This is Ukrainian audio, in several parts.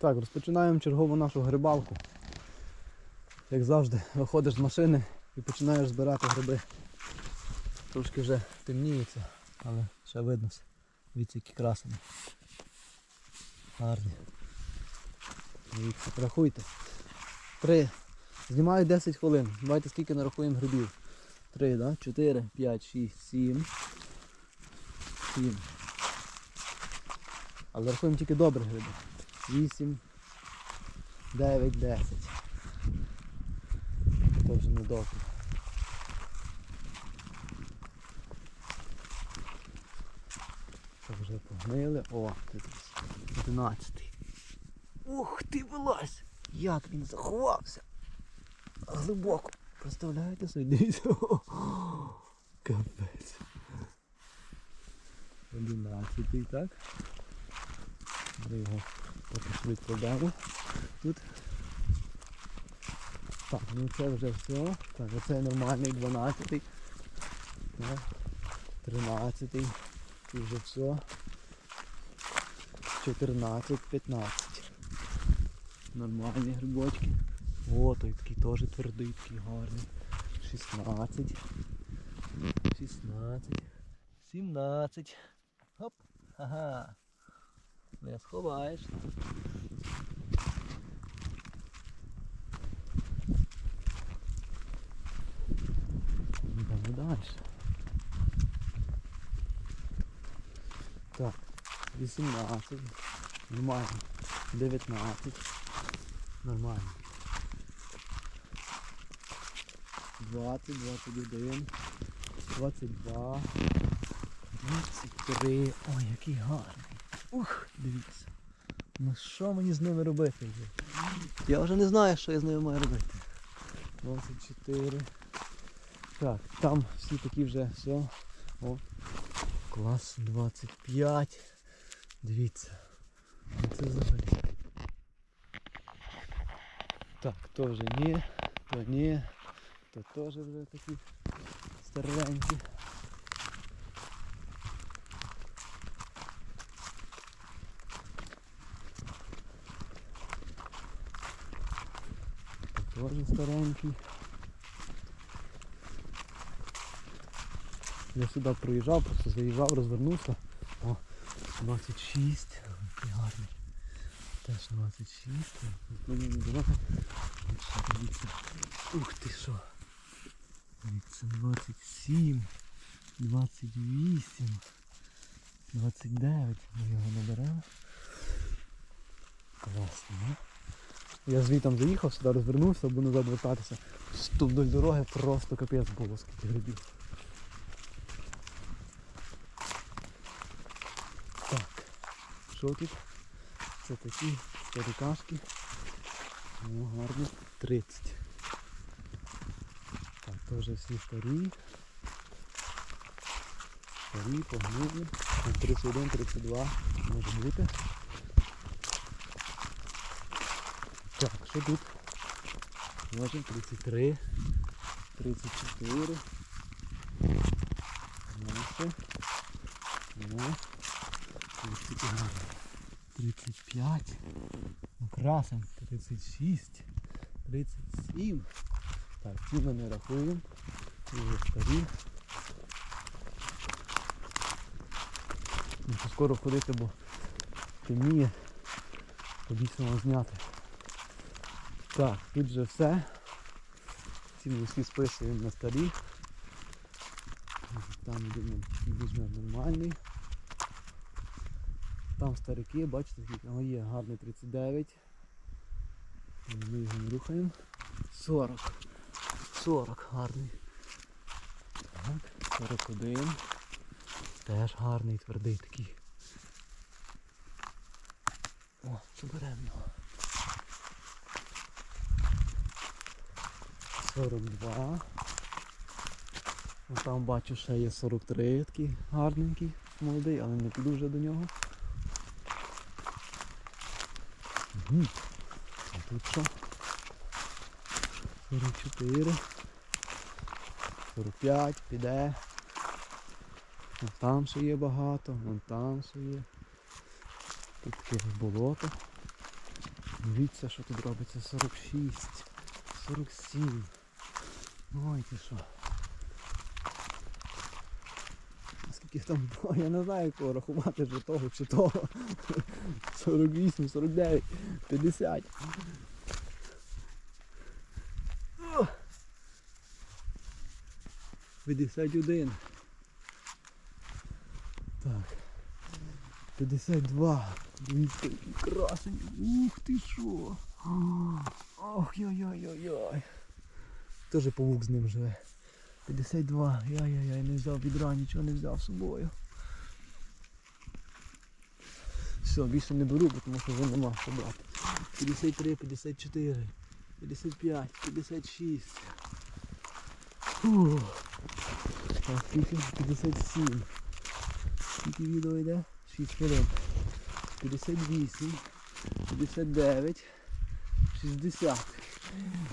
Так, розпочинаємо чергову нашу грибалку. Як завжди, виходиш з машини і починаєш збирати гриби. Трошки вже темніється, але ще видно. Які красені. Гарні. Рахуйте. Три. Знімаю 10 хвилин. Давайте скільки нарахуємо грибів. Три, да? Чотири, п'ять, шість, сім. Сім. Але рахуємо тільки добрі гриби. 8, 9, 10. Це вже не добре. Це вже погнили. О, десь 11. Ух ти вилазь! Як він заховався! Глибоко. Представляєте собі? Дивіться. Капець. 11, так? Ми що відкладемо тут. Так, ну це вже все. Так, оце нормальний 12. Так, 13. І вже все. 14, 15. Нормальні грибочки. О, той такий теж твердий, такий гарний. 16. 16. 17. Хоп. Ага. Не сховаєш. Йдемо далі. Так, 18. Нормально. 19. Нормально. 20, 21, 22, 23. Ой, який гарний. Ух, дивіться. Ну що мені з ними робити? Я вже не знаю, що я з ними маю робити. 24. Так, там всі такі вже все. О. Клас 25. Дивіться. Ну Це взагалі. Так, то вже ні, то ні, то теж вже такі старенькі. То теж старенький. Я сюди проїжджав, просто заїжджав, розвернувся. О, 26. Гарний. Теж 26. Дорога. Дивіться. Ух ти що. Дивіться, 27, 28, 29. Ми його наберемо. Класно, ну? Я звітом заїхав, сюди розвернувся, бо назад вертатися. Тут вдоль дороги просто капець було, скільки грибів. Так, що тут? Це такі старикашки. О, гарні. 30. Так, теж всі старі. Старі, погнули. 31, 32 може бути. Що тут? Можемо 33, 34. Наше. Гарні. 35. Ну 36. 37. Так, ці ми не рахуємо. Ці вже старі. Ну, скоро ходити, бо темніє. Побічно зняти. Так, тут вже все. Ці всі списуємо на старі. Там візьмемо нормальний. Там старики, бачите, О, є гарний 39. Ми його не рухаємо. 40. 40 гарний. Так, 41. Теж гарний, твердий такий. О, заберемо. 42. О, Там бачу ще є 43 такий гарненький, молодий, але не піду вже до нього. А тут що? 44. 45 піде. Вон там ще є багато, вон там ще є. Тут таке болото. Дивіться, що тут робиться. 46, 47. Ой, ти що. Скільки там було, я не знаю кого рахувати вже того чи того. 48, 49, 50. О! 51. Так. 52. Дивіться, який красень. Ух ти що. Ох, йой-йой-йой-йой. Теж павук з ним живе. 52. Яй-яй-яй, не взяв відра, нічого не взяв з собою. Все, більше не беру, тому що вже нема що брати. 53, 54, 55, 56. Фух. Так, скільки? 57. Скільки відео йде? 6 хвилин. 58, 59, 60.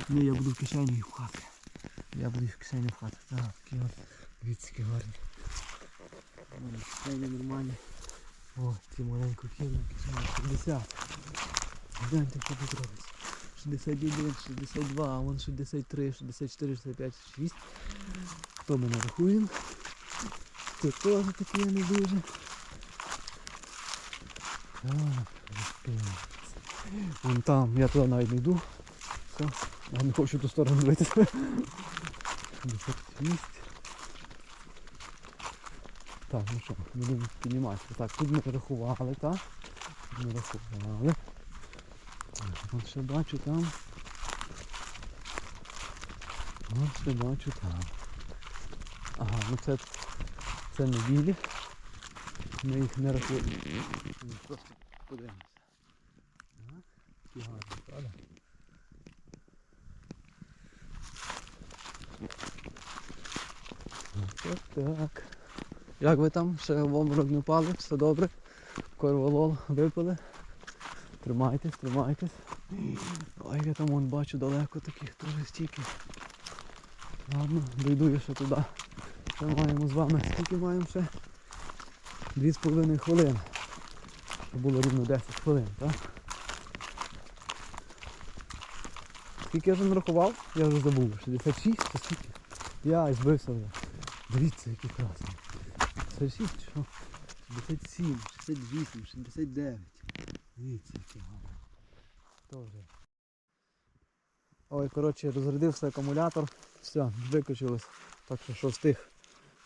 Ні, я буду в кишені їх пхати. Я буду в кишені пхати. Так, такі от. Які гарні. Кишені нормальні. О, ці маленьку кину, кишені 60. Гляньте, що тут робиться. 61, 62, а вон 63, 64, 65, 6. Хто ми нарахуємо? Тут теж такі не дуже. Так. Вон там, я туди навіть не йду. Все, я не хочу ту сторону дивитися. 56. Так, ну що, будемо підніматися. Так, тут ми рахували, так? Тут ми рахували. Так, ще бачу там. От ще бачу там. Ага, ну це, це неділі. Ми їх не рахуємо. Просто подивимося. Так, такі гарні, правда? Так. Як ви там? Ще в обморок не впали? Все добре? Корвалол випили? Тримайтесь, тримайтесь. Ой, я там вон бачу далеко таких теж стільки. Ладно, дойду я ще туди. Ще маємо з вами. Скільки маємо ще? Дві з половиною хвилини. Щоб було рівно 10 хвилин, так? Скільки я вже нарахував? Я вже забув. 66 чи скільки? Я збився вже. Дивіться, який красний. 66 чи що? 67, 68, 69. Дивіться, який гарний. Тоже. Ой, коротше, розрядився акумулятор. Все, виключилось. Так що що встиг,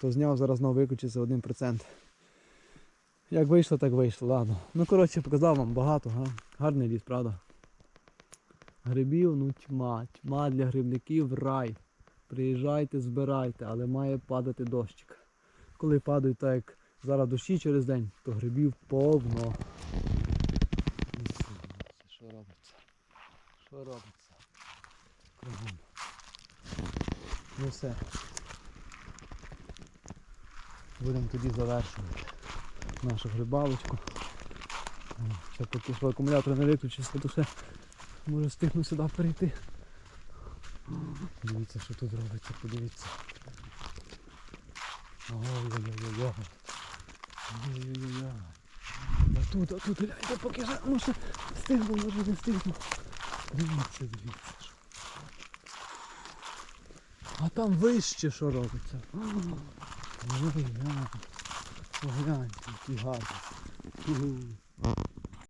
то зняв, зараз знову виключиться 1%. Як вийшло, так вийшло, ладно. Ну коротше, показав вам багато, га? гарний ліс, правда? Грибів, ну тьма, тьма для грибників рай. Приїжджайте, збирайте, але має падати дощик. Коли падають так як зараз дощі через день, то грибів повно. Що робиться? Що робиться? Кругом. Ну все. Будемо тоді завершувати нашу грибалочку. О, Ще поки що акумулятор не виключився, то ще може встигну сюди перейти. Дивіться, що тут робиться, подивіться. Ой-ой-ой-ой. Ой-ой-ой. А тут, а тут, гляньте, поки ж, ну ще встигну, може не встигну. Дивіться, дивіться. Що. А там вище що робиться. Ой, гляньте. Погляньте, які гарні.